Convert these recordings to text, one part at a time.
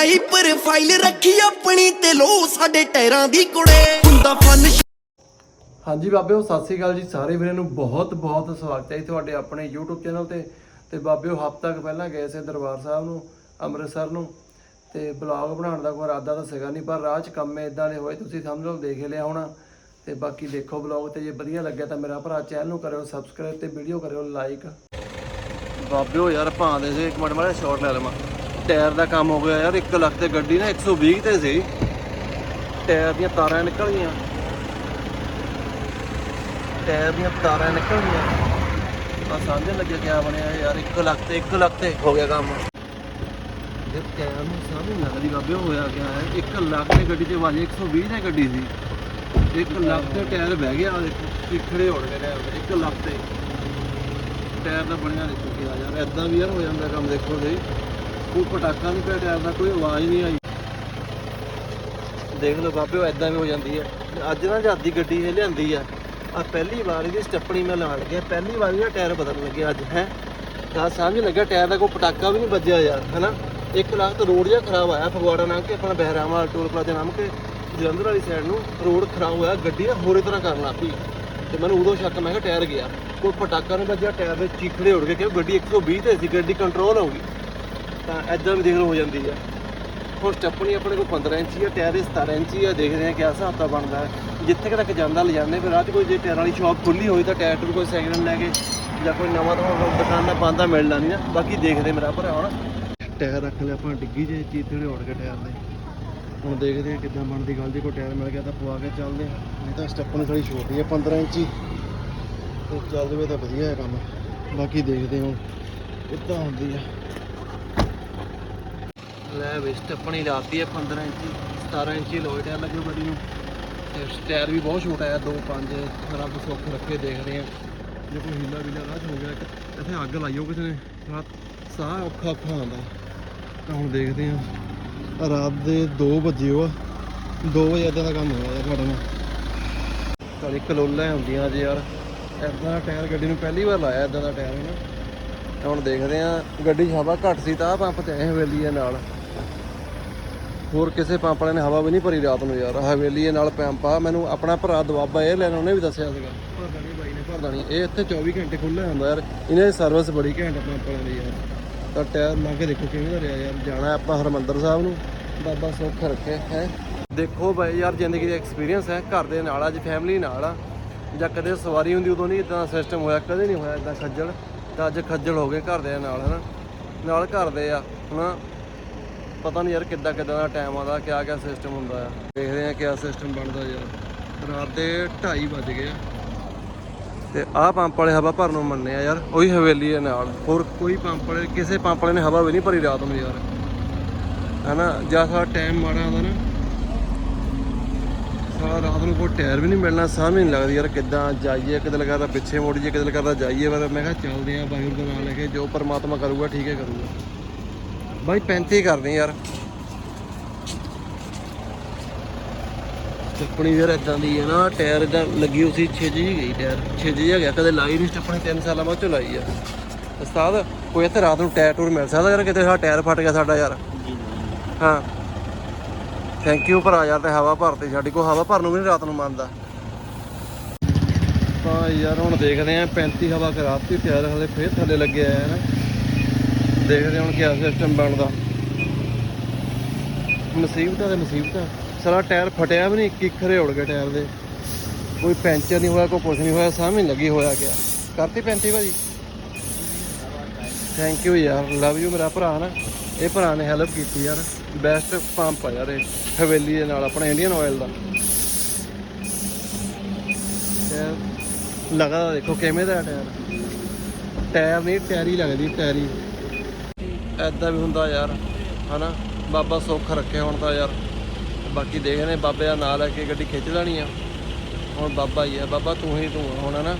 High profile ਰੱਖੀ ਆਪਣੀ ਤੇ ਲੋ ਸਾਡੇ ਟਾਇਰਾਂ ਦੀ ਕੁੜੇ। ਹੁੰਦਾ ਫਨ ਹਾਂਜੀ ਬਾਬਿਓ ਸਤਿ ਸ੍ਰੀ ਅਕਾਲ ਜੀ ਸਾਰੇ ਵੀਰਾਂ ਨੂੰ ਬਹੁਤ ਬਹੁਤ ਸਵਾਗਤ ਹੈ ਤੁਹਾਡੇ ਆਪਣੇ YouTube ਚੈਨਲ ਤੇ। ਤੇ ਬਾਬਿਓ ਹਫ਼ਤਾ ਕੁ ਪਹਿਲਾਂ ਗਏ ਸੀ ਦਰਬਾਰ ਸਾਹਿਬ ਨੂੰ ਅੰਮ੍ਰਿਤਸਰ ਨੂੰ। ਤੇ ਬਲੌਗ ਬਣਾਉਣ ਦਾ ਕੋਈ ਇਰਾਦਾ ਤਾਂ ਸੀਗਾ ਨਹੀਂ ਪਰ ਰਾਹ 'ਚ ਕੰਮੇ ਇਦਾਂ ਦੇ ਹੋਏ ਤੁਸੀਂ ਸਮਝ ਲਓ ਦੇਖ ਲਿਆ ਹੋਣਾ। ਤੇ ਬਾਕੀ ਦੇਖੋ ਬਲੌਗ ਤੇ ਜੇ ਵਧੀਆ ਲੱਗਿਆ ਤਾਂ ਮੇਰਾ ਭਰਾ ਚੈਨਲ ਨੂੰ ਕਰਿਓ ਸਬਸਕ੍ਰਾਈਬ ਤੇ ਵੀਡੀਓ ਕਰਿਓ ਲਾਈਕ ਬਾਬਿਓ ਯਾਰ ਭਾਂਦੇ ਸੀ ਇੱਕ ਮਿੰਟ ਮਾੜਾ ਸ਼ਾਟ ਲੈ ਲਵਾਂ। ਟਾਇਰ ਦਾ ਕੰਮ ਹੋ ਗਿਆ ਯਾਰ 1 ਲੱਖ ਤੇ ਗੱਡੀ ਨਾ 120 ਤੇ ਸੀ। ਟਾਇਰ ਦੀਆਂ ਤਾਰਾਂ ਨਿਕਲ ਗਈਆਂ ਟਾਇਰ ਦੀਆਂ ਤਾਰਾਂ ਨਿਕਲ ਗਈਆਂ ਆ ਸਮਝ ਲੱਗਿਆ ਕਿਆ ਬਣਿਆ ਯਾਰ 1 ਲੱਖ ਤੇ 1 ਲੱਖ ਤੇ ਹੋ ਗਿਆ ਕੰਮ। ਜੇ ਟਾਇਰ ਨੂੰ ਸਮਝ ਨਹੀਂ ਲੱਗਦੀ ਬਾਬੇ ਹੋਇਆ ਕਿਆ ਹੈ? 1 ਲੱਖ ਦੀ ਗੱਡੀ 'ਚ ਵਾਜੇ 120 'ਤੇ ਗੱਡੀ ਸੀ। 1 ਲੱਖ ਤੇ ਟਾਇਰ ਬਹਿ ਗਿਆ ਆ ਦੇਖੋ ਟਿਕੜੇ ਉੜ ਗਏ ਟਾਇਰ 1 ਲੱਖ ਤੇ। ਟਾਇਰ ਦਾ ਬਣਿਆ ਦੇਖੋ ਕਿਆ ਯਾਰ ਐਦਾਂ ਵੀ ਯਾਰ ਹੋ ਜਾਂਦਾ ਕੰਮ ਦੇਖੋ ਜੀ ਕੋਈ ਪਟਾਕਾ ਨਹੀਂ ਪਿਆ ਟਾਇਰ ਦਾ ਕੋਈ ਆਵਾਜ਼ ਨਹੀਂ ਆਈ। ਦੇਖ ਲਓ ਬਾਬਿਓ ਐਦਾਂ ਵੀ ਹੋ ਜਾਂਦੀ ਹੈ ਅੱਜ ਨਾ ਜਦ ਗੱਡੀ ਇਹ ਲਿਆਂਦੀ ਆ। ਆ ਪਹਿਲੀ ਵਾਰ ਇਹਦੀ ਸਟੱਪਣੀ ਮੈਂ ਲਾਣ ਲੱਗਿਆ। ਪਹਿਲੀ ਵਾਰ ਇਹਦਾ ਟਾਇਰ ਬਦਲਣ ਲੱਗਿਆ ਅੱਜ, ਹੈ? ਤਾਂ ਸਮਝ ਲੱਗਿਆ ਟਾਇਰ ਦਾ ਕੋਈ ਪਟਾਕਾ ਵੀ ਨਹੀਂ ਵੱਜਿਆ ਯਾਰ, ਹੈਨਾ? ਇੱਕ ਲੱਖ ਤਾਂ ਰੋਡ ਜਿਹਾ ਖਰਾਬ ਆਇਆ ਫਗਵਾੜਾ ਨਾਮ ਕੇ ਆਪਣਾ ਬਹਿਰਾਮਾ ਟੋਲ ਪਲਾਜ਼ਾ ਨਾਮ ਕੇ ਜਲੰਧਰ ਵਾਲੀ ਸਾਈਡ ਨੂੰ ਰੋਡ ਖਰਾਬ ਹੋਇਆ, ਗੱਡੀ ਨਾ ਹੋਰੇ ਤਰ੍ਹਾਂ ਕਰਨ ਲੱਗ ਪਈ। ਤੇ ਮੈਨੂੰ ਉਦੋਂ ਸ਼ੱਕ, ਮੈਂ ਕਿਹਾ ਟਾਇਰ ਗਿਆ। ਕੋਈ ਪਟਾਕਾ ਨਹੀਂ ਵੱਜਿਆ, ਟਾਇਰ ਦੇ ਚੀਖੜੇ ਉੜ ਗਏ, ਕਿਉਂਕਿ ਗੱਡੀ 120 ਤੇ ਸੀ, ਗੱਡੀ ਕੰਟਰੋਲ ਹੋ ਗਈ ਤਾਂ ਐਦਾਂ ਵੀ ਦੇਖ ਲਓ ਹੋ ਜਾਂਦੀ ਆ। ਹੁਣ ਸਟੱਪਣੀ ਆਪਣੇ ਕੋਲ 15 ਇੰਚੀ ਆ, ਟਾਇਰ ਦੇ 17 ਇੰਚੀ ਆ ਦੇਖਦੇ ਆ ਕਿਆ ਹਿਸਾਬ ਦਾ ਬਣਦਾ ਹੈ। ਜਿੱਥੇ ਕੁ ਤੱਕ ਜਾਂਦਾ ਲਿਜਾਣੇ ਫਿਰ ਰਾਤ ਕੋਈ ਜੇ ਟਾਇਰ ਵਾਲੀ ਸ਼ਾਪ ਖੁੱਲੀ ਹੋਈ ਤਾਂ ਟਾਇਰ ਟੂਰ ਕੋਈ ਸੈਕਿੰਡ ਹੈਂਡ ਲੈ ਕੇ ਜਾਂ ਕੋਈ ਨਵਾਂ ਤੋਂ ਦੁਕਾਨ ਦਾ ਪਾਉਂਦਾ ਮਿਲਣਾ ਨਹੀਂ ਨਾ। ਬਾਕੀ ਦੇਖਦੇ ਮੇਰਾ ਭਰਾ ਹੁਣ। ਟਾਇਰ ਰੱਖ ਲਿਆ ਆਪਾਂ, ਡਿੱਗੀ ਜੇ ਚੀਤੇ ਉੜ ਕੇ ਟਾਇਰ ਦੇ। ਹੁਣ ਦੇਖਦੇ ਆ ਕਿੱਦਾਂ ਬਣਦੀ ਗੱਲ। ਜੇ ਕੋਈ ਟਾਇਰ ਮਿਲ ਗਿਆ ਤਾਂ ਪਵਾ ਕੇ ਚੱਲਦੇ ਆ। ਨਹੀਂ ਤਾਂ ਸਟੱਪਣੀ ਥੋੜੀ ਛੋਟੀ ਆ 15 ਇੰਚੀ ਤੇ ਚੱਲ ਜਵੇ ਤਾਂ ਵਧੀਆ ਹੈ ਕੰਮ। ਬਾਕੀ ਦੇਖਦੇ ਹਾਂ ਕਿੱਦਾਂ ਹੁੰਦੀ ਆ। ਲੈ ਵੀ ਸਟੱਪਣੀ ਲਾਤੀ ਹੈ 15 ਇੰਚੀ 17 ਇੰਚੀ ਲੋਏ ਟਾਇਰ ਲੱਗੂ ਗੱਡੀ ਨੂੰ। ਤੇ ਟਾਇਰ ਵੀ ਬਹੁਤ ਛੋਟਾ ਹੈ 2 5 ਰੱਬ ਸੁੱਖ ਰੱਖੇ ਦੇਖਦੇ ਆ। ਜੇ ਕੋਈ ਹੀਲਾ ਵੀਲਾ ਰਾਹ ਹੋ ਗਿਆ ਇੱਥੇ ਅੱਗ ਲਾਈਓ ਕਿਸੇ ਨੇ, ਰਾਤ ਸਾਹ ਔਖਾ ਔਖਾ ਆਉਂਦਾ। ਤਾਂ ਹੁਣ ਦੇਖਦੇ ਆ, ਰਾਤ ਦੇ 2 ਵਜੇ ਆ। 2 ਵਜੇ ਇਦਾਂ ਦਾ ਕੰਮ ਹੋਇਆ ਯਾਰ ਤੁਹਾਡੇ ਨਾਲ। ਕਾਲੀ ਕਲੋਲਾਂ ਹੁੰਦੀਆਂ ਜੇ ਯਾਰ ਇਦਾਂ ਦਾ ਟਾਇਰ ਗੱਡੀ ਨੂੰ ਪਹਿਲੀ ਵਾਰ ਲਾਇਆ ਇਦਾਂ ਦਾ ਟਾਇਰ ਹੈ ਨਾ ਹੁਣ ਦੇਖਦੇ ਆ, ਗੱਡੀ 'ਚ ਘੱਟ ਸੀ, ਤਾਂ ਆਹ ਪੰਪ ਤੇ ਹਵੇਲੀ ਦੇ ਨਾਲ। ਹੋਰ ਕਿਸੇ ਪੰਪ ਵਾਲੇ ਨੇ ਹਵਾ ਵੀ ਨਹੀਂ ਭਰੀ ਰਾਤ ਨੂੰ ਯਾਰ। ਹਵੇਲੀ ਨਾਲ ਪੰਪ ਆ। ਮੈਨੂੰ ਆਪਣਾ ਭਰਾ ਦਵਾਬਾ ਇਹ ਲੈਣ ਉਹਨੇ ਵੀ ਦੱਸਿਆ ਸੀਗਾ। ਭਰਦਾ ਨਹੀਂ ਬਾਈ ਨੇ। ਭਰਦਾ ਨਹੀਂ। ਇਹ ਇੱਥੇ 24 ਘੰਟੇ ਖੁੱਲ੍ਹਾ ਹੁੰਦਾ ਯਾਰ। ਇਹਨਾਂ ਦੀ ਸਰਵਿਸ ਬੜੀ ਘੈਂਟ ਆ ਪੰਪ ਵਾਲਿਆਂ ਦੀ ਯਾਰ। ਤਾਂ ਟਾਇਰ ਲਾ ਕੇ ਦੇਖੋ ਕਿਵੇਂ ਦਾ ਰਿਹਾ ਯਾਰ। ਜਾਣਾ ਆਪਾਂ ਹਰਮੰਦਰ ਸਾਹਿਬ ਨੂੰ। ਬਾਬਾ ਸੁੱਖ ਰੱਖੇ ਹੈ। ਦੇਖੋ ਬਾਈ ਯਾਰ ਜ਼ਿੰਦਗੀ ਦਾ ਐਕਸਪੀਰੀਅੰਸ ਹੈ। ਘਰ ਦੇ ਨਾਲ ਅੱਜ ਫੈਮਿਲੀ ਨਾਲ ਆ। ਜਾਂ ਕਦੇ ਸਵਾਰੀ ਹੁੰਦੀ ਉਦੋਂ ਨਹੀਂ ਇਦਾਂ ਸਿਸਟਮ ਹੋਇਆ ਕਦੇ ਨਹੀਂ ਹੋਇਆ ਇਦਾਂ ਖੱਜਲ। ਤਾਂ ਅੱਜ ਖੱਜਲ ਹੋ ਗਏ ਘਰ ਦੇ ਨਾਲ ਹਨਾ। ਨਾਲ ਘਰ ਦੇ ਆ ਹਨਾ। ਪਤਾ ਨਹੀਂ ਯਾਰ ਕਿੱਦਾਂ ਕਿੱਦਾਂ ਦਾ ਟਾਈਮ ਆਉਂਦਾ, ਕਿਆ ਕਿਆ ਸਿਸਟਮ ਹੁੰਦਾ ਆ। ਦੇਖਦੇ ਆ ਕਿਆ ਸਿਸਟਮ ਬਣਦਾ ਯਾਰ। ਰਾਤ ਦੇ 2:30 ਵੱਜ ਗਏ ਆ। ਤੇ ਆਹ ਪੰਪ ਵਾਲੇ ਹਵਾ ਭਰਨ ਨੂੰ ਮੰਨੇ ਆ ਯਾਰ, ਉਹੀ ਹਵੇਲੀ ਦੇ ਨਾਲ। ਹੋਰ ਕੋਈ ਪੰਪ ਵਾਲੇ, ਕਿਸੇ ਪੰਪ ਵਾਲੇ ਨੇ ਹਵਾ ਵੀ ਨਹੀਂ ਭਰੀ ਰਾਤ ਨੂੰ ਯਾਰ। ਹਨਾ, ਜਾਂ ਸਾਰਾ ਟਾਈਮ ਮਾੜਾ ਆਉਂਦਾ ਨਾ। ਸਾਰਾ ਰਾਤ ਨੂੰ ਕੋਈ ਟਾਇਰ ਵੀ ਨਹੀਂ ਮਿਲਣਾ, ਸਮਝ ਨਹੀਂ ਲੱਗਦੀ ਯਾਰ ਕਿੱਦਾਂ ਜਾਈਏ ਕਿਤੇ ਲੱਗਦਾ ਪਿੱਛੇ ਮੋੜੀਏ ਕਿਤੇ ਲੱਗਦਾ ਜਾਈਏ। ਪਰ ਮੈਂ ਕਿਹਾ ਚੱਲਦੇ ਆ ਵਾਹਿਗੁਰੂ ਦਾ ਨਾਮ ਲੈ ਕੇ ਜੋ ਪਰਮਾਤਮਾ ਕਰੂਗਾ, ਠੀਕ ਹੈ ਕਰੂਗਾ। ਬਾਈ 35 ਕਰਦੇ ਯਾਰ। ਸਟੱਪਣੀ ਯਾਰ ਇਦਾਂ ਦੀ ਹੈ ਨਾ ਟਾਇਰ ਇਦਾਂ ਲੱਗੀ ਉਸੀ ਛਿੱਜ ਜੀ ਗਈ ਟਾਇਰ। ਛਿੱਜ ਜਿਹਾ ਗਿਆ ਕਦੇ ਲਾਈ ਨਹੀਂ ਸਟੱਪਣੀ 3 ਸਾਲਾਂ ਬਾਅਦ ਚ ਲਾਈ ਆ। ਉਸਤਾਦ ਕੋਈ ਇੱਥੇ ਰਾਤ ਨੂੰ ਟਾਇਰ ਟੂਰ ਮਿਲ ਸਕਦਾ ਯਾਰ ਕਿਤੇ ਸਾਡਾ ਟਾਇਰ ਫਟ ਗਿਆ ਸਾਡਾ ਯਾਰ। ਹਾਂ। ਥੈਂਕ ਯੂ ਭਰਾ ਯਾਰ ਤੇ ਹਵਾ ਭਰਤੀ ਸਾਡੀ ਕੋ ਹਵਾ ਭਰਨ ਨੂੰ ਵੀ ਨਹੀਂ ਰਾਤ ਨੂੰ ਮੰਨਦਾ। ਤਾਂ ਯਾਰ ਹੁਣ ਦੇਖਦੇ ਆਂ 35 ਹਵਾ ਕਰਾਤੀ ਟਾਇਰ ਹਲੇ ਫੇਰ ਥੱਲੇ ਲੱਗਿਆ ਹੈ ਨਾ। ਦੇਖਦੇ ਹੁਣ ਕਿਆ ਸਿਸਟਮ ਬਣਦਾ। ਮੁਸੀਬਤਾਂ ਤੇ ਮੁਸੀਬਤਾਂ। ਸਾਰਾ ਟਾਇਰ ਫਟਿਆ ਵੀ ਨਹੀਂ, ਕਿੱਖਰੇ ਉੜ ਗਏ ਟਾਇਰ ਦੇ। ਕੋਈ ਪੈਂਚਰ ਨਹੀਂ ਹੋਇਆ, ਕੋਈ ਕੁਝ ਨਹੀਂ ਹੋਇਆ, ਸਾਹਮਣੇ ਲੱਗੀ ਹੋਇਆ ਕਿਆ। ਕਰਤੀ 35 ਭਾਜੀ। ਥੈਂਕ ਯੂ ਯਾਰ ਲਵ ਯੂ ਮੇਰਾ ਭਰਾ ਨਾ। ਇਹ ਭਰਾ ਨੇ ਹੈਲਪ ਕੀਤੀ ਯਾਰ। ਬੈਸਟ ਪੰਪ ਆ ਯਾਰ ਇਹ, ਹਵੇਲੀ ਦੇ ਨਾਲ, ਆਪਣਾ ਇੰਡੀਅਨ ਆਇਲ ਦਾ। ਟਾਇਰ ਲਗਾ ਦੇਖੋ ਕਿਵੇਂ ਦਾ ਟਾਇਰ। ਟਾਇਰ ਨਹੀਂ, ਟਾਇਰੀ ਲੱਗਦੀ, ਟਾਇਰੀ ਐਦਾਂ ਵੀ ਹੁੰਦਾ ਯਾਰ, ਹਨਾ? ਬਾਬਾ ਸੁੱਖ ਰੱਖੇ ਹੁਣ ਤਾਂ ਯਾਰ। ਬਾਕੀ ਦੇਖਦੇ ਬਾਬੇ ਦਾ ਨਾਂ ਲੈ ਕੇ ਗੱਡੀ ਖਿੱਚ ਲੈਣੀ ਆ। ਹੁਣ ਬਾਬਾ ਹੀ ਆ, ਬਾਬਾ ਤੂੰ ਹੀ ਤੂੰ ਆ ਹੁਣ, ਹਨਾ?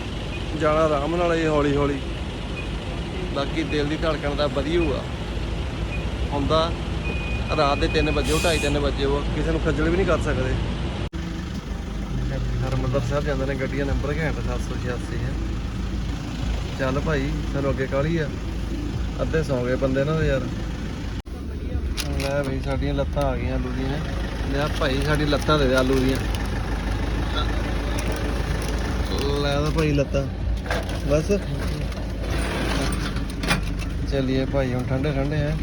ਜਾਣਾ ਆਰਾਮ ਨਾਲ ਹੀ ਹੌਲੀ ਹੌਲੀ ਬਾਕੀ ਦਿਲ ਦੀ ਧੜਕਣ ਦਾ ਵਧੀਆ ਹੁੰਦਾ ਰਾਤ ਦੇ 3 ਵਜੇ ਉਹ 2:30 3 ਵਜੇ ਉਹ, ਕਿਸੇ ਨੂੰ ਖੱਜਲ ਵੀ ਨਹੀਂ ਕਰ ਸਕਦੇ। ਹਰਮੰਦਰ ਸਾਹਿਬ ਜਾਂਦੇ ਨੇ, ਗੱਡੀਆਂ ਨੰਬਰ ਘੈਂਟ 786 ਹੈ। ਚੱਲ ਭਾਈ ਸਾਨੂੰ ਅੱਗੇ ਕਾਲੀ ਆ? ਅੱਧੇ ਸੌ ਗਏ ਬੰਦੇ ਨਾ ਯਾਰ। ਲੈ ਬਈ, ਸਾਡੀਆਂ ਲੱਤਾਂ ਆ ਗਈਆਂ ਆਲੂ ਦੀਆਂ। ਲੈ ਭਾਈ ਸਾਡੀ ਲੱਤਾਂ ਦੇ ਦੇ ਆਲੂ ਦੀਆਂ। ਲੈ ਤਾਂ ਭਾਈ ਲੱਤਾਂ। ਬਸ। ਚਲਿਏ ਭਾਈ, ਹੁਣ ਠੰਡੇ ਠੰਡੇ ਹੈ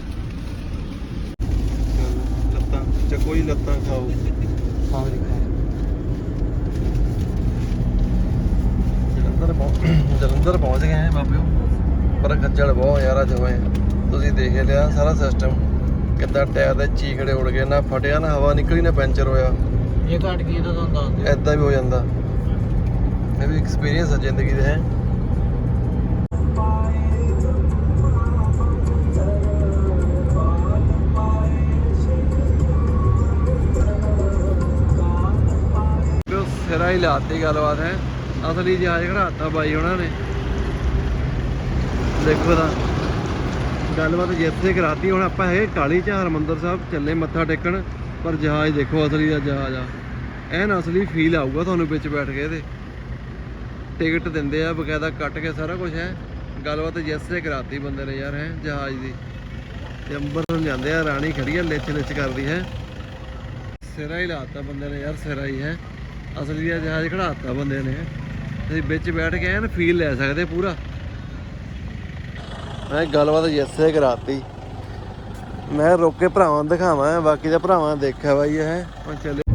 ਲੱਤਾਂ, ਚੱਕੋ ਹੀ ਲੱਤਾਂ ਖਾਓ। ਖਾਓ ਜੀ, ਖਾਓ। ਜਲੰਧਰ ਪਹੁੰਚ ਜਲੰਧਰ ਪਹੁੰਚ ਗਏ ਹੈ ਬਾਬਿਓ ਪਰ ਖੱਜਲ ਬਹੁਤ ਯਾਰ ਅੱਜ ਹੋਏ। ਤੁਸੀਂ ਦੇਖ ਲਿਆ ਸਾਰਾ ਸਿਸਟਮ ਕਿੱਦਾਂ ਟਾਇਰ ਦੇ ਚੀਕੜੇ ਉੜ ਗਏ ਨਾ ਫਟਿਆ ਨਾ ਹਵਾ ਨਿਕਲੀ ਨਾ ਪੈਂਚਰ ਹੋਇਆ। ਇਹ ਘਟ ਗਈ ਤਾਂ ਤੁਹਾਨੂੰ ਦੱਸ ਦਿਓ। ਐਦਾਂ ਵੀ ਹੋ ਜਾਂਦਾ। ਇਹ ਵੀ ਐਕਸਪੀਰੀਅੰਸ ਹੈ ਜ਼ਿੰਦਗੀ ਦੇ ਹੈ। ਸਿਰਾ ਹੀ ਲਾਤੀ ਗੱਲਬਾਤ ਹੈ। ਅਸਲੀ ਜਹਾਜ਼ ਖੜਾਤਾ ਬਾਈ ਉਹਨਾਂ ਨੇ। ਦੇਖੋ ਤਾਂ। ਗੱਲਬਾਤ ਜਿੱਥੇ ਕਰਾਤੀ, ਹੁਣ ਆਪਾਂ ਹੈਗੇ ਕਾਲੀ ਚ ਹਰਮੰਦਰ ਸਾਹਿਬ ਚੱਲੇ ਮੱਥਾ ਟੇਕਣ, ਪਰ ਜਹਾਜ਼ ਦੇਖੋ ਅਸਲੀ ਦਾ ਜਹਾਜ਼ ਆ। ਐਨ ਅਸਲੀ ਫੀਲ ਆਊਗਾ ਤੁਹਾਨੂੰ ਵਿੱਚ ਬੈਠ ਕੇ ਇਹਦੇ ਟਿਕਟ ਦਿੰਦੇ ਆ, ਬਕਾਇਦਾ ਕੱਟ ਕੇ ਸਾਰਾ ਕੁਝ ਹੈ। ਗੱਲਬਾਤ ਜਿੱਥੇ ਕਰਾਤੀ ਬੰਦੇ ਨੇ ਯਾਰ, ਹੈ, ਜਹਾਜ਼ ਦੀ। ਤੇ ਅੰਬਰਸਰ ਜਾਂਦੇ ਆ, ਰਾਣੀ ਖੜੀ ਆ, ਲਿਚ ਲਿਚ ਕਰਦੀ, ਹੈ। ਸਿਰਾ ਹੀ ਲਾਤਾ ਬੰਦੇ ਨੇ ਯਾਰ, ਸਿਰਾ ਹੀ, ਹੈ। ਅਸਲੀ ਦਾ ਜਹਾਜ਼ ਖੜਾਤਾ ਬੰਦੇ ਨੇ ਤੁਸੀਂ ਵਿੱਚ ਬੈਠ ਕੇ ਐਨ ਫੀਲ ਲੈ ਸਕਦੇ ਪੂਰਾ। ਮੈਂ ਗੱਲਬਾਤ ਜਿੱਥੇ ਕਰਾਤੀ। ਮੈਂ ਰੋਕ ਕੇ ਭਰਾਵਾਂ ਨੂੰ ਦਿਖਾਵਾਂ, ਬਾਕੀ ਦੇ ਭਰਾਵਾਂ ਨੇ ਦੇਖਿਆ ਬਾਈ ਇਹ। ਹੁਣ ਚੱਲੇ।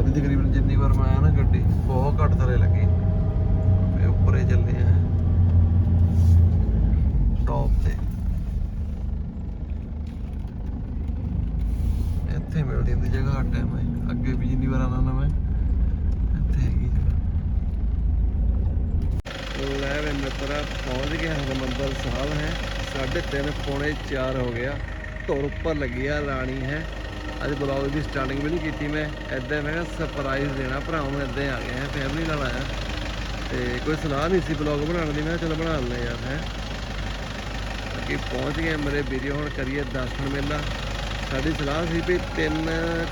ਉੱਪਰ ਤਕਰੀਬਨ ਜਿੰਨੀ ਵਾਰ ਮੈਂ ਆਇਆ ਨਾ ਗੱਡੀ, ਬਹੁਤ ਘੱਟ ਥਲੇ ਲੱਗੀ। ਤੇ ਉੱਪਰ ਚੱਲੇ ਆ। ਟੌਪ ਤੇ। ਇੱਥੇ ਮਿਲਦੀ ਹੁੰਦੀ ਜਗ੍ਹਾ ਹਰ ਟਾਈਮ ਹੈ ਅੱਗੇ ਵੀ ਜਿੰਨੀ ਵਾਰ ਆਉਣਾ ਨਾ ਮੈਂ, ਇੱਥੇ ਹੈਗੀ ਜਗ੍ਹਾ। ਲੈ ਵੇ ਮਿੱਤਰਾ, ਪਹੁੰਚ ਗਿਆ ਹਰਮੰਦਰ ਸਾਹਿਬ ਹੈ। ਸਾਢੇ ਤਿੰਨ, ਪੌਣੇ 4 ਹੋ ਗਿਆ। ਧੁਰ ਉੱਪਰ ਲੱਗੀ ਆ, ਰਾਣੀ ਹੈ। ਅੱਜ ਬਲੌਗ ਦੀ ਸਟਾਰਟਿੰਗ ਵੀ ਨਹੀਂ ਕੀਤੀ ਮੈਂ ਐਦਾਂ ਮੈਂ ਸਰਪ੍ਰਾਈਜ਼ ਦੇਣਾ, ਭਰਾਵਾਂ ਨੂੰ ਐਦਾਂ ਆ ਗਿਆ ਹੈ ਫੈਮਿਲੀ ਨਾਲ ਆਇਆ। ਤੇ ਕੋਈ ਸਲਾਹ ਨਹੀਂ ਸੀ ਬਲੌਗ ਬਣਾਉਣ ਦੀ, ਮੈਂ ਕਿਹਾ ਚਲੋ ਬਣਾ ਲੈਂਦੇ ਯਾਰ, ਹੈ। ਅੱਗੇ ਪਹੁੰਚ ਗਏ ਮੇਰੇ ਵੀਡੀਓ ਹੁਣ ਕਰੀਏ ਦਰਸ਼ਨ ਮੇਲਾ। ਸਾਡੀ ਸਲਾਹ ਸੀ ਵੀ 3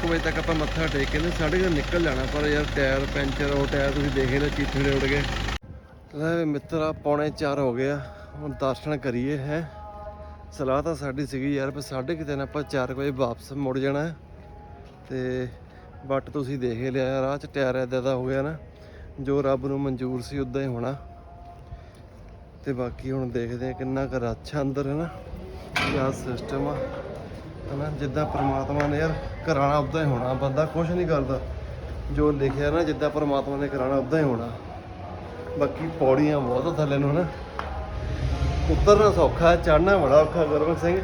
ਵਜੇ ਤੱਕ ਆਪਾਂ ਮੱਥਾ ਟੇਕ ਕੇ ਨੇ, ਸਾਢੇ ਕੁ ਨਿਕਲ ਜਾਣਾ, ਪਰ ਯਾਰ ਟਾਇਰ ਪੈਂਚਰ, ਉਹ ਟਾਇਰ ਤੁਸੀਂ ਦੇਖ ਹੀ ਲਓ, ਚੀਥੜੇ ਉੱਡ ਗਏ। ਲੈ ਵੀ ਮਿੱਤਰਾ ਪੌਣੇ 4 ਹੋ ਗਿਆ ਹੁਣ ਦਰਸ਼ਨ ਕਰੀਏ, ਹੈ। ਸਲਾਹ ਤਾਂ ਸਾਡੀ ਸੀਗੀ ਯਾਰ ਵੀ ਸਾਢੇ ਕੁ ਤਿੰਨ ਆਪਾਂ 4 ਵਜੇ ਵਾਪਸ ਮੁੜ ਜਾਣਾ ਹੈ। ਤੇ ਬਟ ਤੁਸੀਂ ਦੇਖ ਲਿਆ ਰਾਹ 'ਚ ਟਾਇਰ ਐਦਾਂ ਦਾ ਹੋ ਗਿਆ ਨਾ, ਜੋ ਰੱਬ ਨੂੰ ਮਨਜ਼ੂਰ ਸੀ ਉਦਾਂ ਹੀ ਹੋਣਾ। ਤੇ ਬਾਕੀ ਹੁਣ ਦੇਖਦੇ ਆ ਕਿੰਨਾ ਕੁ ਰੱਛ ਅੰਦਰ ਹੈ ਨਾ ਕਿਆ ਸਿਸਟਮ ਆ। ਹਨਾ, ਜਿੱਦਾਂ ਪ੍ਰਮਾਤਮਾ ਨੇ ਯਾਰ ਕਰਾਣਾ ਉਦਾਂ ਹੀ ਹੋਣਾ, ਬੰਦਾ ਕੁਝ ਨਹੀਂ ਕਰਦਾ। ਜੋ ਲਿਖਿਆ ਨਾ, ਜਿੱਦਾਂ ਪ੍ਰਮਾਤਮਾ ਨੇ ਕਰਾਣਾ ਉਦਾਂ ਹੀ ਹੋਣਾ। ਬਾਕੀ ਪੌੜੀਆਂ ਬਹੁਤ ਥੱਲੇ ਨੂੰ ਨਾ ਉਤਰਨਾ ਸੌਖਾ ਚੜਨਾ ਬੜਾ ਔਖਾ ਗੁਰਮੁਖ ਸਿੰਘ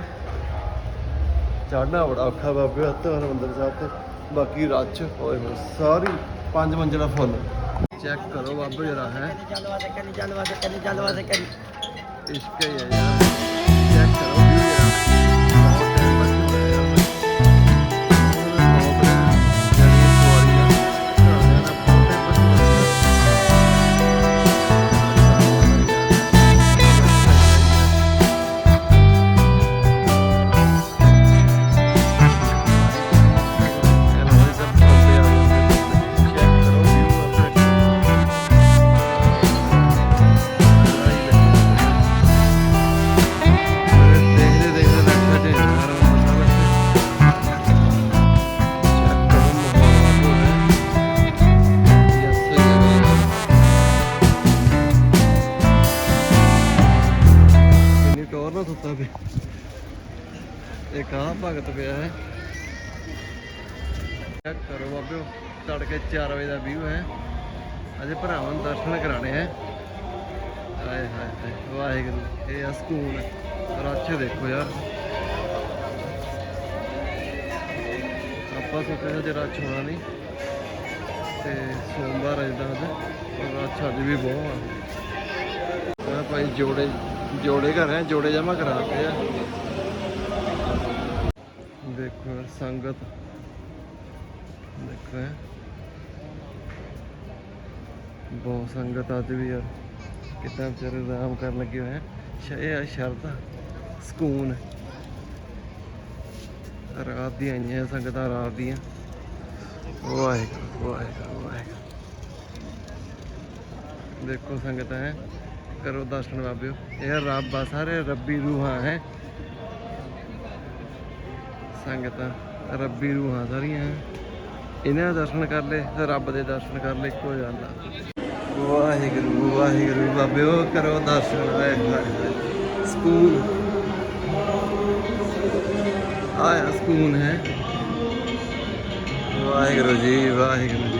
ਚੜਨਾ ਬੜਾ ਔਖਾ ਬਾਬੇ ਹੱਥ ਹਰਮੰਦਰ ਸਾਹਿਬ ਤੇ ਬਾਕੀ ਰੱਛ ਹੋਏ ਹੋਏ ਸਾਰੀ ਪੰਜ ਮੰਜ਼ਲਾ ਫੁੱਲ ਚੈੱਕ ਕਰੋ ਬਾਬੇ ਜਰਾ ਹੈ ਜਲਵਾ ਤੇ ਕਰੀ ਜਲਵਾ ਤੇ ਕਰੀ ਜਲਵਾ ਤੇ ਕਰੀ ਇਸ਼ਕ ਹੈ ਯਾਰ ਇੱਕ ਕਹਾਂ ਭਗਤ ਪਿਆ ਹੈ। ਚੈੱਕ ਕਰੋ ਬਾਬਿਓ, ਤੜਕੇ 4 ਵਜੇ ਦਾ ਵਿਊ ਹੈ। ਅਜੇ ਭਰਾਵਾਂ ਨੂੰ ਦਰਸ਼ਨ ਕਰਾਣੇ ਹੈ। ਹਾਏ ਹਾਏ ਵਾਹਿਗੁਰੂ, ਇਹ ਆ ਸਕੂਲ ਰੱਛ ਦੇਖੋ ਯਾਰ। ਆਪਾਂ ਸੋਚਿਆ ਜੇ ਰੱਛ ਹੋਣਾ ਨਹੀਂ। ਤੇ ਸੋਮਵਾਰ ਅੱਜ ਦਾ ਰੱਛ ਅੱਜ ਵੀ ਬਹੁਤ ਆ। ਭਾਈ ਜੋੜੇ ਜੋੜੇ ਘਰ ਹੈ, ਜੋੜੇ ਜਮਾ ਕਰਾ ਕੇ ਆ। ਦੇਖੋ ਯਾਰ ਸੰਗਤ ਦੇਖੋ ਯਾਰ। ਬਹੁਤ ਸੰਗਤ ਅੱਜ ਵੀ ਯਾਰ ਕਿੱਦਾਂ ਵਿਚਾਰੇ ਆਰਾਮ ਕਰਨ ਲੱਗੇ ਹੋਏ ਆ ਸ਼- ਇਹ ਸ਼ਰਧਾ ਸਕੂਨ ਰਾਤ ਦੀ ਆਈਆਂ ਸੰਗਤਾਂ ਰਾਤ ਦੀਆਂ ਵਾਹਿਗੁਰੂ ਵਾਹਿਗੁਰੂ ਵਾਹਿਗੁਰੂ ਦੇਖੋ ਸੰਗਤਾਂ ਹੈ ਕਰੋ ਦਰਸ਼ਨ ਬਾਬਿਓ ਇਹ ਰੱਬ ਆ ਸਾਰੇ ਰੱਬੀ ਰੂਹਾਂ ਹੈ ਸੰਗਤਾਂ, ਰੱਬੀ ਰੂਹਾਂ ਸਾਰੀਆਂ। ਇਹਨਾਂ ਦੇ ਦਰਸ਼ਨ ਕਰ ਲੈ ਤੇ ਰੱਬ ਦੇ ਦਰਸ਼ਨ ਕਰ ਲੈ, ਇੱਕੋ ਜਾਂਦਾ ਵਾਹਿਗੁਰੂ ਵਾਹਿਗੁਰੂ, ਬਾਬਿਓ, ਕਰੋ ਦਰਸ਼ਨ, ਵਾਹਿਗੁਰੂ ਸਕੂਨ। ਆਇਆ ਸਕੂਨ ਹੈ। ਵਾਹਿਗੁਰੂ ਜੀ, ਵਾਹਿਗੁਰੂ।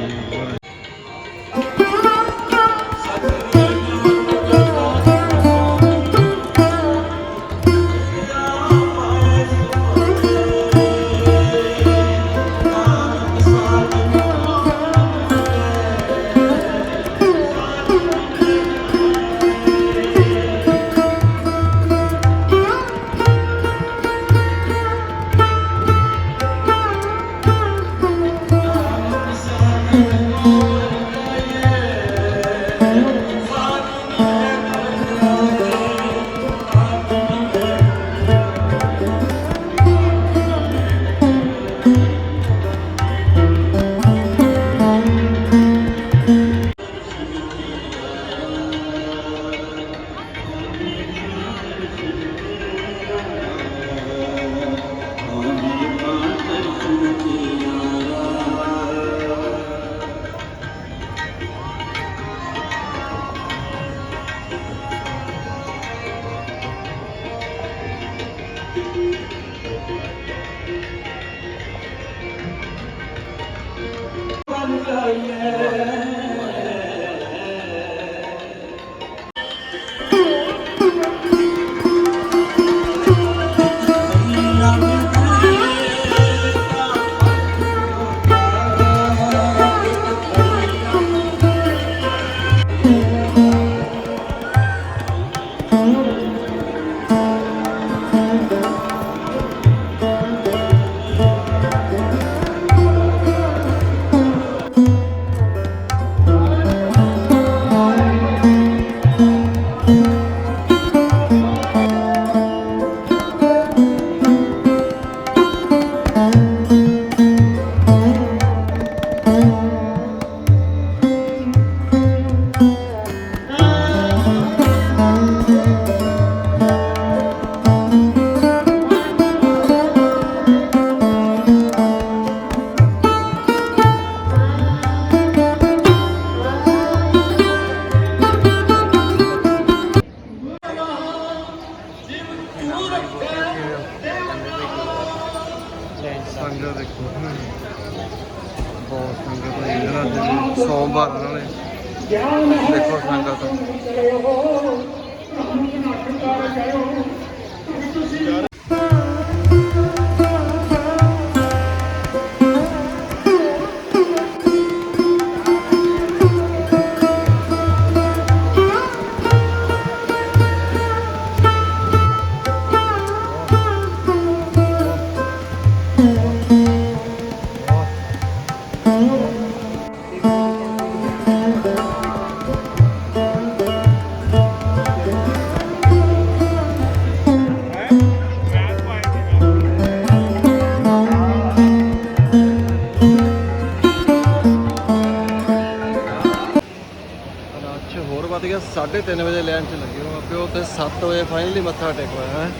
3:30 ਵਜੇ ਲਾਈਨ 'ਚ ਲੱਗੇ ਹੋ ਆਪੇ ਉੱਥੇ 7 ਵਜੇ ਫਾਈਨਲੀ ਮੱਥਾ ਟੇਕਵਾਇਆ ਹੈ।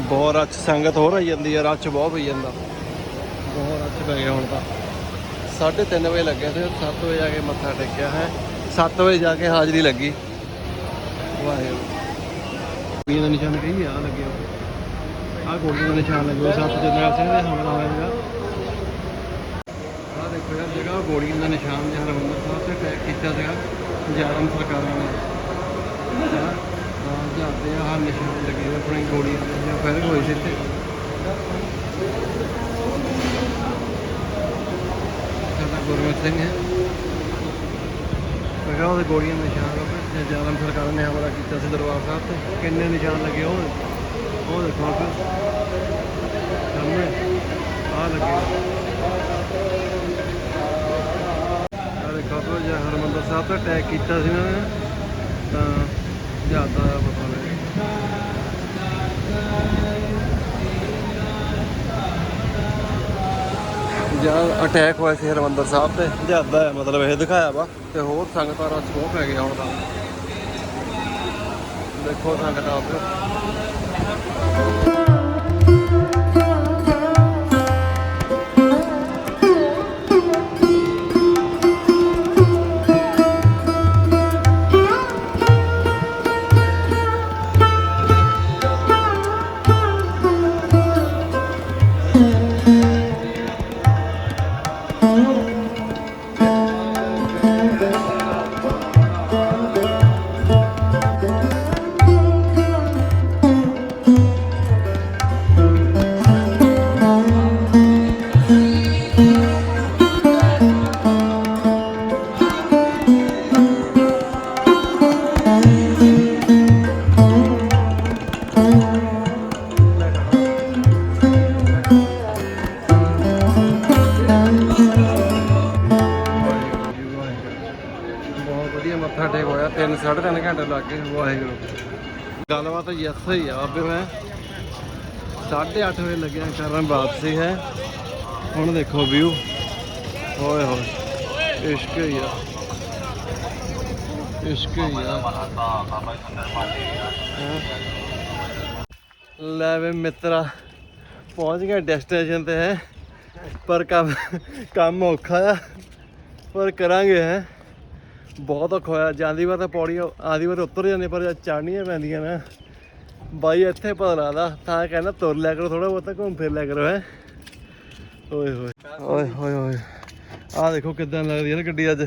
ਬਹੁਤ ਰੱਛ ਸੰਗਤ ਹੋਰ ਆਈ ਜਾਂਦੀ ਹੈ ਰੱਛ ਬਹੁਤ ਪਈ ਜਾਂਦਾ। ਬਹੁਤ ਰੱਛ ਪੈ ਗਿਆ ਹੁਣ ਤਾਂ। 3:30 ਵਜੇ ਲੱਗੇ ਤੇ 7 ਵਜੇ ਆ ਕੇ ਮੱਥਾ ਟੇਕਿਆ ਹੈ। 7 ਵਜੇ ਜਾ ਕੇ ਹਾਜ਼ਰੀ ਲੱਗੀ। ਵਾਹਿਗੁਰੂ। ਗੋਲੀਆਂ ਦਾ ਨਿਸ਼ਾਨ ਕਹੀ ਆ ਲੱਗਿਆ ਆ ਗੋਲੀਆਂ ਦਾ ਨਿਸ਼ਾਨ ਲੱਗਿਆ ਸੱਤ ਜਨਰਲ ਸਿੰਘ ਦੇ ਹਮਲਾ ਹੋਇਆ ਆ ਦੇਖੋ ਯਾਰ ਜਗ੍ਹਾ ਗੋਲੀਆਂ ਦਾ ਨਿਸ਼ਾਨ ਜਹਾਂ ਹਰਿਮੰਦਰ ਸਾਹਿਬ ਤੇ ਅਟੈਕ ਕੀਤਾ ਸੀਗਾ ਜਾਰਮ ਸਰਕਾਰਾਂ ਨੇ। ਹਾਂ ਜਾਂਦੇ ਆ ਨਿਸ਼ਾਨ ਲੱਗੇ ਹੋਏ, ਆਪਣੀ ਗੋਲੀਆਂ ਜਾਂ ਫਿਰ ਹੋਈ ਸੀ ਇੱਥੇ ਗੁਰਮੀਤ ਸਿੰਘ ਹੈ। ਮੈਂ ਉਹਦੇ ਗੋਲੀਆਂ ਦੇ ਨਿਸ਼ਾਨ ਲੱਭੇ ਜੇ ਸਰਕਾਰ ਨੇ ਹਮਲਾ ਕੀਤਾ ਸੀ ਦਰਬਾਰ ਸਾਹਿਬ ਤੇ। ਕਿੰਨੇ ਨਿਸ਼ਾਨ ਲੱਗੇ ਉਹ ਉਹ ਦੇਖੋ ਸਾਹਮਣੇ। ਆ ਲੱਗੇ। ਆ ਦੇਖੋ ਫਿਰ ਹਰਮੰਦਰ ਸਾਹਿਬ ਤੇ ਅਟੈਕ ਕੀਤਾ ਸੀ ਨਾ, ਤਾਂ ਜ਼ਿਆਦਾ ਆ ਪਤਾ ਨਹੀਂ। ਜਦ ਅਟੈਕ ਹੋਇਆ ਸੀ ਹਰਮੰਦਰ ਸਾਹਿਬ ਤੇ। ਜ਼ਿਆਦਾ ਹੈ ਮਤਲਬ ਇਹ ਦਿਖਾਇਆ ਵਾ। ਤੇ ਹੋਰ ਸੰਗਤਾਂ ਰਸ ਬਹੁਤ ਪੈ ਗਿਆ ਹੁਣ ਤਾਂ। ਦੇਖੋ ਸੰਗਤਾਂ ਉੱਥੇ ਗੱਲਬਾਤ ਯਸ ਹੀ ਆ ਅੱਬੇ ਮੈਂ। 8:30 ਵਜੇ ਲੱਗਿਆ, ਕਰਨ ਵਾਪਸੀ ਹੈ। ਹੁਣ ਦੇਖੋ ਵਿਊ ਓਏ ਹੋਏ, ਇਸ਼ਕ ਹੀ ਆ। ਇਸ਼ਕ ਹੀ ਆ। ਲੈ ਵੇ ਮਿੱਤਰਾ, ਪਹੁੰਚ ਗਏ ਡੈਸਟੀਨੇਸ਼ਨ ਤੇ ਹੈ। ਪਰ ਕੰਮ ਕੰਮ ਔਖਾ ਆ। ਪਰ ਕਰਾਂਗੇ, ਹੈ? ਬਹੁਤ ਔਖਾ ਹੋਇਆ। ਜਾਂਦੀ ਵਾਰ ਤਾਂ ਪੌੜੀ ਆਦੀ ਵਾਰ ਉੱਤਰ ਜਾਂਦੇ ਪਰ ਜਦ ਚੜ੍ਹਨੀਆਂ ਪੈਂਦੀਆਂ ਨਾ ਬਾਈ ਇੱਥੇ ਪਤਾ ਲੱਗਦਾ ਤਾਂ ਕਹਿੰਦਾ ਤੁਰ ਲਿਆ ਕਰੋ ਥੋੜਾ ਬਹੁਤਾ ਘੁੰਮ ਫਿਰ ਲਿਆ ਕਰੋ ਹੈ। ਓਏ ਹੋਏ। ਓਏ ਹੋਏ ਓਏ ਆਹ ਦੇਖੋ ਕਿਦਾਂ ਲੱਗਦੀ ਹੈ ਨਾ ਗੱਡੀ ਅੱਜ।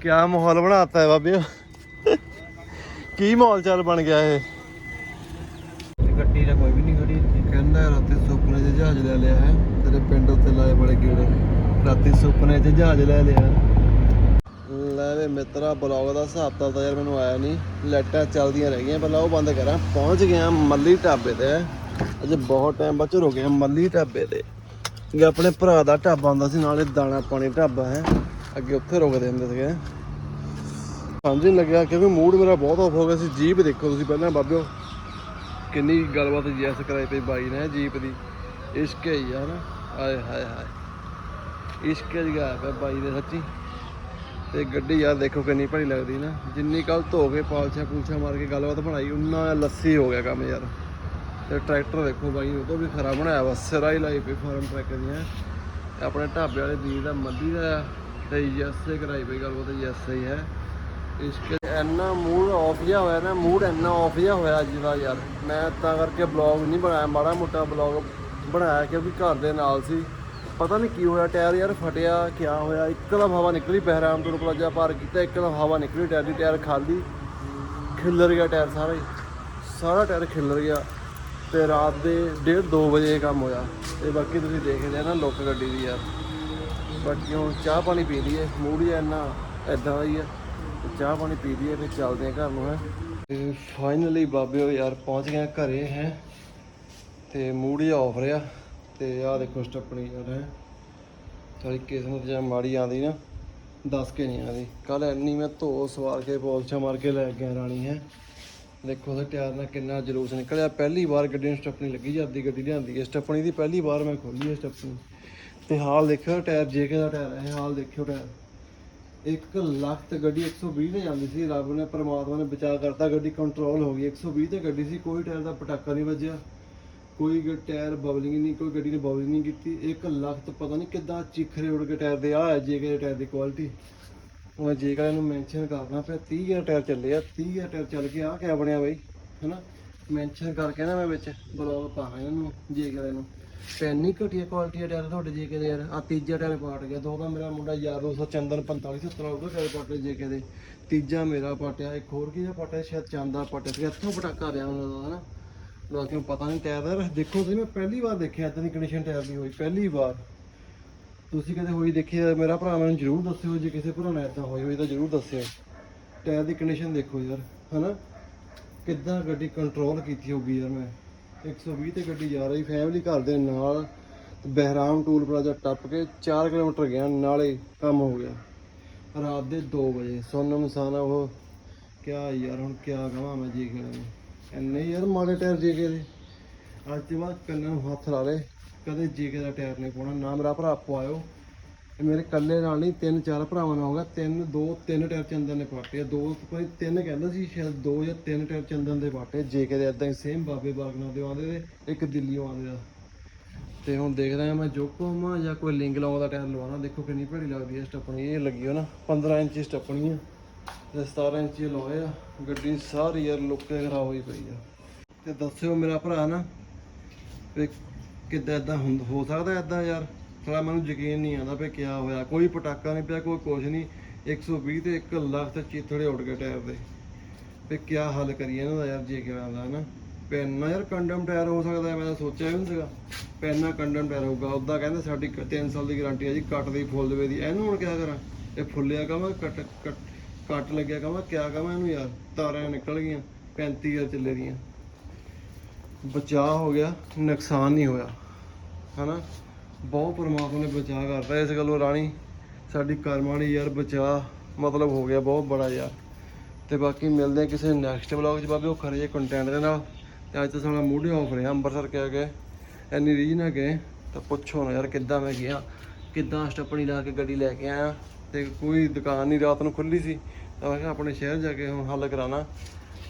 ਕਿਆ ਮਾਹੌਲ ਬਣਾਤਾ ਹੈ ਬਾਬਿਓ। ਕੀ ਮਾਹੌਲ ਚੱਲ ਬਣ ਗਿਆ ਇਹ? ਗੱਡੀ ਦਾ ਕੋਈ ਵੀ ਨਹੀਂ ਖੜੀ ਇੱਥੇ। ਕਹਿੰਦਾ ਰਾਤੀ ਸੁਪਨੇ 'ਚ ਜਹਾਜ਼ ਲੈ ਲਿਆ ਹੈ। ਤੇਰੇ ਪਿੰਡ ਉੱਤੇ ਲਾਏ ਬੜੇ ਗੇੜੇ ਰਾਤੀ ਸੁਪਨੇ 'ਚ ਜਹਾਜ਼ ਲੈ ਲਿਆ ਲੈ ਵੇ ਮਿੱਤਰਾ, ਬਲੌਗ ਦਾ ਹਿਸਾਬ ਤਾਂ ਯਾਰ ਮੈਨੂੰ ਆਇਆ ਨਹੀਂ ਲਾਈਟਾਂ ਚੱਲਦੀਆਂ ਰਹਿ ਗਈਆਂ, ਪਹਿਲਾਂ ਉਹ ਬੰਦ ਕਰਾਂ। ਪਹੁੰਚ ਗਿਆ ਮੱਲੀ ਢਾਬੇ ਤੇ। ਅੱਜ ਬਹੁਤ ਟਾਈਮ ਬਾਅਦ ਰੁਕੇ ਹਾਂ ਮੱਲੀ ਢਾਬੇ ਤੇ। ਕਿ ਆਪਣੇ ਭਰਾ ਦਾ ਢਾਬਾ ਹੁੰਦਾ ਸੀ, ਨਾਲੇ ਦਾਣਾ ਪਾਣੀ ਢਾਬਾ ਹੈ। ਅੱਗੇ ਉੱਥੇ ਰੁਕਦੇ ਹੁੰਦੇ ਸੀਗੇ। ਸਮਝ ਨਹੀਂ ਲੱਗਿਆ, ਕਿਉਂਕਿ ਮੂਡ ਮੇਰਾ ਬਹੁਤ ਆਫ ਹੋ ਗਿਆ ਸੀ। ਜੀਪ ਦੇਖੋ ਤੁਸੀਂ ਪਹਿਲਾਂ ਬਾਬਿਓ। ਕਿੰਨੀ ਗੱਲਬਾਤ ਜੈਸ ਕਰਾਈ ਪਈ ਬਾਈ ਨੇ ਜੀਪ ਦੀ। ਇਸ਼ਕ ਹੈ ਯਾਰ। ਆਏ ਹਾਏ ਹਾਏ। ਇਸ਼ਕ ਜਗਾ ਪਿਆ ਬਾਈ ਦੇ ਸੱਚੀ। ਤੇ ਗੱਡੀ ਯਾਰ ਦੇਖੋ ਕਿੰਨੀ ਭੜੀ ਲੱਗਦੀ ਨਾ। ਜਿੰਨੀ ਕੱਲ ਧੋ ਕੇ ਪਾਲਛਾ ਪੂਲਛਾ ਮਾਰ ਕੇ ਗੱਲਬਾਤ ਬਣਾਈ ਉਨਾ ਲੱਸੀ ਹੋ ਗਿਆ ਕੰਮ ਯਾਰ। ਤੇ ਟਰੈਕਟਰ ਦੇਖੋ ਬਾਈ ਉਹ ਤੋਂ ਵੀ ਖਰਾ ਬਣਾਇਆ ਵਾ ਸਿਰਾ ਹੀ ਲਾਈ ਪਈ ਫਾਰਮ ਟਰੈਕ ਦੀਆਂ। ਆਪਣੇ ਢਾਬੇ ਵਾਲੇ ਵੀਰ ਦਾ ਮੱਦੀ ਦਾ ਆ, ਤੇ ਯੈਸੇ ਕਰਾਈ ਪਈ ਗੱਲਬਾਤ ਯੈਸੇ ਹੀ ਹੈ। ਇਸ਼ਕ ਇੰਨਾ ਮੂਡ ਆਫ ਜਿਹਾ ਹੋਇਆ ਨਾ ਮੂਡ ਇੰਨਾ ਆਫ ਜਿਹਾ ਹੋਇਆ ਅੱਜ ਦਾ ਯਾਰ। ਮੈਂ ਤਾਂ ਕਰਕੇ ਬਲੌਗ ਨਹੀਂ ਬਣਾਇਆ ਮਾੜਾ ਮੋਟਾ ਬਲੌਗ ਬਣਾਇਆ ਕਿਉਂਕਿ ਘਰ ਦੇ ਨਾਲ ਸੀ। ਪਤਾ ਨਹੀਂ ਕੀ ਹੋਇਆ, ਟਾਇਰ ਯਾਰ ਫਟਿਆ, ਕਿਆ ਹੋਇਆ? ਇੱਕਦਮ ਹਵਾ ਨਿਕਲੀ, ਬਹਿਰਾਮ ਤੋਂ ਪਲਾਜਾ ਪਾਰ ਕੀਤਾ ਇੱਕਦਮ ਹਵਾ ਨਿਕਲੀ, ਟਾਇਰ ਦੀ ਟਾਇਰ ਖਾਲੀ, ਖਿੱਲਰ ਗਿਆ ਟਾਇਰ ਸਾਰਾ ਹੀ। ਸਾਰਾ ਟਾਇਰ ਖਿੱਲਰ ਗਿਆ ਤੇ ਰਾਤ ਦੇ 1:30 2 ਵਜੇ ਇਹ ਕੰਮ ਹੋਇਆ। ਤੇ ਬਾਕੀ ਤੁਸੀਂ ਦੇਖ ਆ ਨਾ ਲੋਕ ਗੱਡੀ ਦੀ ਯਾਰ। ਬਾਕੀ ਹੁਣ ਚਾਹ ਪਾਣੀ ਪੀ ਲਈਏ, ਮੂਡ ਹੀ ਇੰਨਾ ਐਦਾਂ ਦਾ ਹੀ ਹੈ ਚਾਹ ਪਾਣੀ ਪੀ ਲਈਏ ਫਿਰ ਚੱਲਦੇ ਆ ਘਰ ਨੂੰ, ਹੈ। ਤੇ ਫਾਈਨਲੀ ਬਾਬਿਓ ਯਾਰ ਪਹੁੰਚ ਗਏ ਆ ਘਰੇ, ਹੈ। ਤੇ ਮੂਡ ਹੀ ਆਫ ਰਿਹਾ। ਤੇ ਆਹ ਦੇਖੋ ਸਟੱਪਣੀ ਯਾਰ ਹੈ ਸਾਰੀ ਕਿਸਮਤ ਜਾਂ ਮਾੜੀ ਆਂਦੀ ਨਾ, ਦੱਸ ਕੇ ਨਹੀਂ ਆਂਦੀ। ਕੱਲ ਐਨੀ ਮੈਂ ਧੋ ਸਵਾਰ ਕੇ ਪੋਲਛਾ ਮਾਰ ਕੇ ਲੈ ਗਿਆ ਰਾਣੀ ਹੈ। ਦੇਖੋ ਉਹਦੇ ਟਾਇਰ ਨਾਲ ਕਿੰਨਾ ਜਲੂਸ ਨਿਕਲਿਆ। ਪਹਿਲੀ ਵਾਰ ਗੱਡੀ ਨੂੰ ਸਟੱਪਣੀ ਲੱਗੀ, ਜਾਂਦੀ ਗੱਡੀ ਲਿਆਂਦੀ ਹੈ। ਸਟੱਪਣੀ ਦੀ ਪਹਿਲੀ ਵਾਰ ਮੈਂ ਖੋਲੀ ਹੈ ਸਟੱਪਣੀ ਤੇ ਹਾਲ ਦੇਖਿਓ, ਟਾਇਰ ਜੇਕੇ ਦਾ ਟਾਇਰ ਹੈ, ਹਾਲ ਦੇਖਿਓ ਟਾਇਰ। 1 ਲੱਖ ਤੇ ਗੱਡੀ 120 ਤੇ ਜਾਂਦੀ ਸੀ। ਰੱਬ ਨੇ, ਪਰਮਾਤਮਾ ਨੇ ਬਚਾ ਕਰਤਾ। ਗੱਡੀ ਕੰਟਰੋਲ ਹੋ ਗਈ। 120 ਤੇ ਗੱਡੀ ਸੀ। ਕੋਈ ਟਾਇਰ ਦਾ ਪਟਾਕਾ ਨਹੀਂ ਵੱਜਿਆ। ਕੋਈ ਗ- ਟਾਇਰ ਬਬਲਿੰਗ ਨਹੀਂ, ਕੋਈ ਗੱਡੀ ਨੇ ਬਬਲਿੰਗ ਨਹੀਂ ਕੀਤੀ। 1 ਲੱਖ ਤੇ ਪਤਾ ਨਹੀਂ ਕਿੱਦਾਂ ਚੀਖਰੇ ਉੜ ਕੇ ਟਾਇਰ ਦੇ ਆ ਹੈ ਜੇਕੇ ਦੇ ਟਾਇਰ ਦੀ ਕੁਆਲਿਟੀ ਉਹ ਜੇਕਰ ਇਹਨੂੰ ਮੈਂਸ਼ਨ ਕਰਨਾ ਪਿਆ 30 ਗਿਆ ਟਾਇਰ ਚੱਲੇ ਆ 30 ਟਾਇਰ ਚੱਲ ਕੇ ਆ ਕਿਆ ਬਣਿਆ ਬਈ, ਹਨਾ? ਮੈਂਸ਼ਨ ਕਰਕੇ ਨਾ ਮੈਂ ਵਿੱਚ ਬਲੌਗ ਪਾਵਾਂ ਇਹਨੂੰ ਜੇਕਰ ਇਹਨੂੰ ਪੈਨੀ ਘਟੀਆ ਕੁਆਲਿਟੀ ਦਾ ਟਾਇਰ ਤੁਹਾਡੇ ਜੇ ਕੇ ਦੇ ਯਾਰ ਆ ਤੀਜਾ ਟਾਇਰ ਪਾਟ ਗਿਆ, ਦੋ ਦਾ ਮੇਰਾ ਮੁੰਡਾ ਯਾਰ ਦੋਸਤ ਚੰਦਨ 45 70 ਉਹਦਾ ਟਾਇਰ ਪਾਟੇ ਜੇਕੇ ਦੇ ਤੀਜਾ ਮੇਰਾ ਪਾਟਿਆ, ਇੱਕ ਹੋਰ ਕਿਹਦਾ ਪਾਟਿਆ, ਸ਼ਾਇਦ ਚੰਦਾ ਪਾਟਿਆ ਸੀ ਇੱਥੋਂ ਪਟਾਕਾ ਰਿਹਾ ਉਹਨਾਂ ਦਾ, ਹਨਾ? ਬਾਕੀ ਪਤਾ ਨਹੀਂ ਟਾਇਰ ਦਾ। ਦੇਖੋ ਤੁਸੀਂ ਮੈਂ ਪਹਿਲੀ ਵਾਰ ਦੇਖਿਆ ਇਦਾਂ ਦੀ ਕੰਡੀਸ਼ਨ ਟਾਇਰ ਦੀ ਹੋਈ ਪਹਿਲੀ ਵਾਰ। ਤੁਸੀਂ ਕਦੇ ਹੋਈ ਦੇਖੀ ਹੈ, ਮੇਰਾ ਭਰਾ ਮੈਨੂੰ ਜ਼ਰੂਰ ਦੱਸਿਓ ਜੇ ਕਿਸੇ ਭਰਾ ਨਾਲ ਇਦਾਂ ਹੋਈ ਹੋਈ ਤਾਂ ਜ਼ਰੂਰ ਦੱਸਿਓ। ਟਾਇਰ ਦੀ ਕੰਡੀਸ਼ਨ ਦੇਖੋ ਯਾਰ ਹਨਾ? ਕਿੱਦਾਂ ਗੱਡੀ ਕੰਟਰੋਲ ਕੀਤੀ ਹੋਊਗੀ ਯਾਰ ਮੈਂ। 120 ਤੇ ਗੱਡੀ ਜਾ ਰਹੀ ਫੈਮਿਲੀ ਘਰ ਦੇ ਨਾਲ ਬਹਿਰਾਮ ਟੂਲ ਪਲਾਜ਼ਾ ਟੱਪ ਕੇ 4 ਕਿਲੋਮੀਟਰ ਗਿਆ ਨਾਲੇ ਕੰਮ ਹੋ ਗਿਆ। ਰਾਤ ਦੇ 2 ਵਜੇ ਸੋਨਮ ਮਸਾਨਾ ਉਹ ਕਿਆ ਯਾਰ ਹੁਣ ਕਿਆ ਕਹਾਂ ਮੈਂ ਜੀ ਨੂੰ ਇੰਨੇ ਯਾਰ ਮਾੜੇ ਟਾਇਰ ਜੀ ਕੇ ਦੇ। ਅੱਜ ਤੇ ਬਾਅਦ ਕੰਨਾਂ ਨੂੰ ਹੱਥ ਲਾ ਲੈ ਕਦੇ ਜੀ ਦਾ ਟਾਇਰ ਨਹੀਂ ਪਾਉਣਾ, ਨਾ ਮੇਰਾ ਭਰਾ ਪਵਾਇਓ। ਇਹ ਮੇਰੇ ਕੱਲੇ ਨਾਲ ਨਹੀਂ, ਤਿੰਨ ਚਾਰ ਭਰਾਵਾਂ ਨਾਲ ਹੋਗਾ ਤਿੰਨ, ਦੋ, ਤਿੰਨ ਟਾਇਰ ਚੰਦਨ ਨੇ ਪਾਟੇ ਆ। ਦੋ, ਕੋਈ ਤਿੰਨ ਕਹਿੰਦਾ ਸੀ, ਸ਼ਾਇਦ ਦੋ ਜਾਂ ਤਿੰਨ ਟਾਇਰ ਚੰਦਨ ਦੇ ਪਾਟੇ ਜੇ ਦੇ ਇਦਾਂ ਹੀ ਸੇਮ ਬਾਬੇ ਬਾਗਨਾ ਦੇ ਆਉਂਦੇ ਤੇ ਇੱਕ ਦਿੱਲੀੋਂ ਆਉਂਦੇ ਆ। ਤੇ ਹੁਣ ਦੇਖਦਾ ਮੈਂ ਮੈਂ ਜੋਕੋਮਾ ਜਾਂ ਕੋਈ ਲਿੰਗ ਲੌਂਗ ਦਾ ਟਾਇਰ ਲਵਾਉਣਾ, ਦੇਖੋ ਕਿੰਨੀ ਭੜੀ ਲੱਗਦੀ ਹੈ ਸਟੱਪਣੀ, ਇਹ ਲੱਗੀ ਹੋ ਨਾ 15 ਇੰਚ ਸਟੱਪਣੀ ਆ। ਤੇ 17 ਇੰਚੀ ਲੋਏ ਆ। ਗੱਡੀ ਸਾਰੀ ਯਾਰ ਲੁੱਕੇ ਖਰਾਬ ਹੋਈ ਪਈ ਆ। ਤੇ ਦੱਸਿਓ ਮੇਰਾ ਭਰਾ ਨਾ ਵੀ ਕਿੱਦਾਂ ਇਦਾਂ ਹੁੰਦ ਹੋ ਸਕਦਾ ਇਦਾਂ ਯਾਰ? ਥੋੜਾ ਮੈਨੂੰ ਯਕੀਨ ਨਹੀਂ ਆਉਂਦਾ ਵੀ ਕਿਆ ਹੋਇਆ। ਕੋਈ ਪਟਾਕਾ ਨਹੀਂ ਪਿਆ, ਕੋਈ ਕੁਝ ਨਹੀਂ। 120 ਤੇ 1 ਲੱਖ ਤੇ ਚੀਥੜੇ ਉੱਡ ਗਏ ਟਾਇਰ ਦੇ। ਵੀ ਕਿਆ ਹੱਲ ਕਰੀਏ ਇਹਨਾਂ ਦਾ ਯਾਰ ਜੇ ਕਿਹਾ ਦਾ ਨਾ। ਪੈਨਾ ਯਾਰ ਕੰਡਮ ਟਾਇਰ ਹੋ ਸਕਦਾ, ਮੈਂ ਤਾਂ ਸੋਚਿਆ ਵੀ ਨਹੀਂ ਸੀਗਾ। ਪੈਨਾ ਕੰਡਮ ਟਾਇਰ ਹੋਊਗਾ। ਉਦਾਂ ਕਹਿੰਦੇ ਸਾਡੀ 3 ਸਾਲ ਦੀ ਗਾਰੰਟੀ ਹੈ ਜੀ, ਕੱਟ ਦੀ ਫੁੱਲ ਦੇਵੇ ਦੀ। ਇਹਨੂੰ ਹੁਣ ਕਿਆ ਕਰਾਂ? ਇਹ ਫੁੱਲਿਆ ਕਵਾਂ ਕੱਟ ਕੱਟ ਕੱਟ ਲੱਗਿਆ ਕਹਾਂ, ਕਿਆ ਕਵਾਂ ਇਹਨੂੰ ਯਾਰ? ਤਾਰਾਂ ਨਿਕਲ ਗਈਆਂ 35 ਚੱਲੇ ਦੀਆਂ। ਬਚਾਅ ਹੋ ਗਿਆ, ਨੁਕਸਾਨ ਨਹੀਂ ਹੋਇਆ, ਹਨਾ? ਬਹੁਤ ਪਰਮਾਤਮਾ ਨੇ ਬਚਾਅ ਕਰਤਾ। ਇਸ ਗੱਲੋਂ ਰਾਣੀ, ਸਾਡੀ ਕਰਮ ਵਾਲੀ ਯਾਰ ਬਚਾਅ ਮਤਲਬ ਹੋ ਗਿਆ, ਬਹੁਤ ਬੜਾ ਯਾਰ। ਤੇ ਬਾਕੀ ਮਿਲਦੇ ਆ ਕਿਸੇ ਨੈਕਸਟ ਵਲੌਗ 'ਚ। ਬਾਬੇ, ਉਹ ਖਰੇ ਜੇ ਕੰਟੈਂਟ ਦੇ ਨਾਲ। ਤੇ ਅੱਜ ਤਾਂ ਸਾਡਾ ਮੂਡ ਆਫ ਰਿਹਾ, ਅੰਮ੍ਰਿਤਸਰ ਕਹਿ ਗਏ? ਇੰਨੀ ਰੀਝ ਨਾ ਗਏ। ਤਾਂ ਪੁੱਛੋ ਨਾ ਯਾਰ, ਕਿੱਦਾਂ ਮੈਂ ਗਿਆ? ਕਿੱਦਾਂ ਸਟੱਪਣੀ ਲਾ ਕੇ ਗੱਡੀ ਲੈ ਕੇ ਆਇਆ? ਤੇ ਕੋਈ ਦੁਕਾਨ ਨਹੀਂ, ਰਾਤ ਨੂੰ ਖੁੱਲੀ ਸੀ। ਤਾਂ ਮੈਂ ਕਿਹਾ ਆਪਣੇ ਸ਼ਹਿਰ ਜਾ ਕੇ ਹੁਣ ਹੱਲ ਕਰਾਣਾ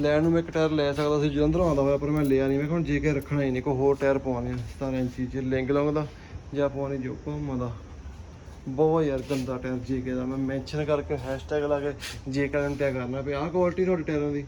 ਲੈਣ ਨੂੰ ਮੈਂ ਇੱਕ ਟਾਇਰ ਲੈ ਸਕਦਾ ਸੀ ਜਲੰਧਰੋਂ ਆਉਂਦਾ ਹੋਇਆ, ਪਰ ਮੈਂ ਲਿਆ ਨਹੀਂ। ਮੈਂ ਕਿਹਾ ਹੁਣ ਜੇ ਕੇ ਰੱਖਣਾ ਹੀ ਨਹੀਂ, ਕੋਈ ਹੋਰ ਟਾਇਰ ਪਵਾਉਣੇ ਆ 17 ਇੰਚੀ ਚ ਲਿੰਗ ਲੌਂਗ ਦਾ, ਜਾਂ ਪਵਾਉਣੀ ਜੋ ਕੋਮਾ ਦਾ। ਬਹੁਤ ਯਾਰ ਗੰਦਾ ਟਾਇਰ ਜੇ ਕੇ ਦਾ। ਮੈਂ ਮੈਂਸ਼ਨ ਕਰਕੇ ਹੈਸ਼ਟੈਗ ਲਾ ਕੇ ਜੇ ਨੂੰ ਟੈਗ ਕਰਨਾ ਪਿਆ, ਆਹ ਕੁਆਲਿਟੀ ਤੁਹਾਡੇ ਟਾਇਰਾਂ ਦੀ।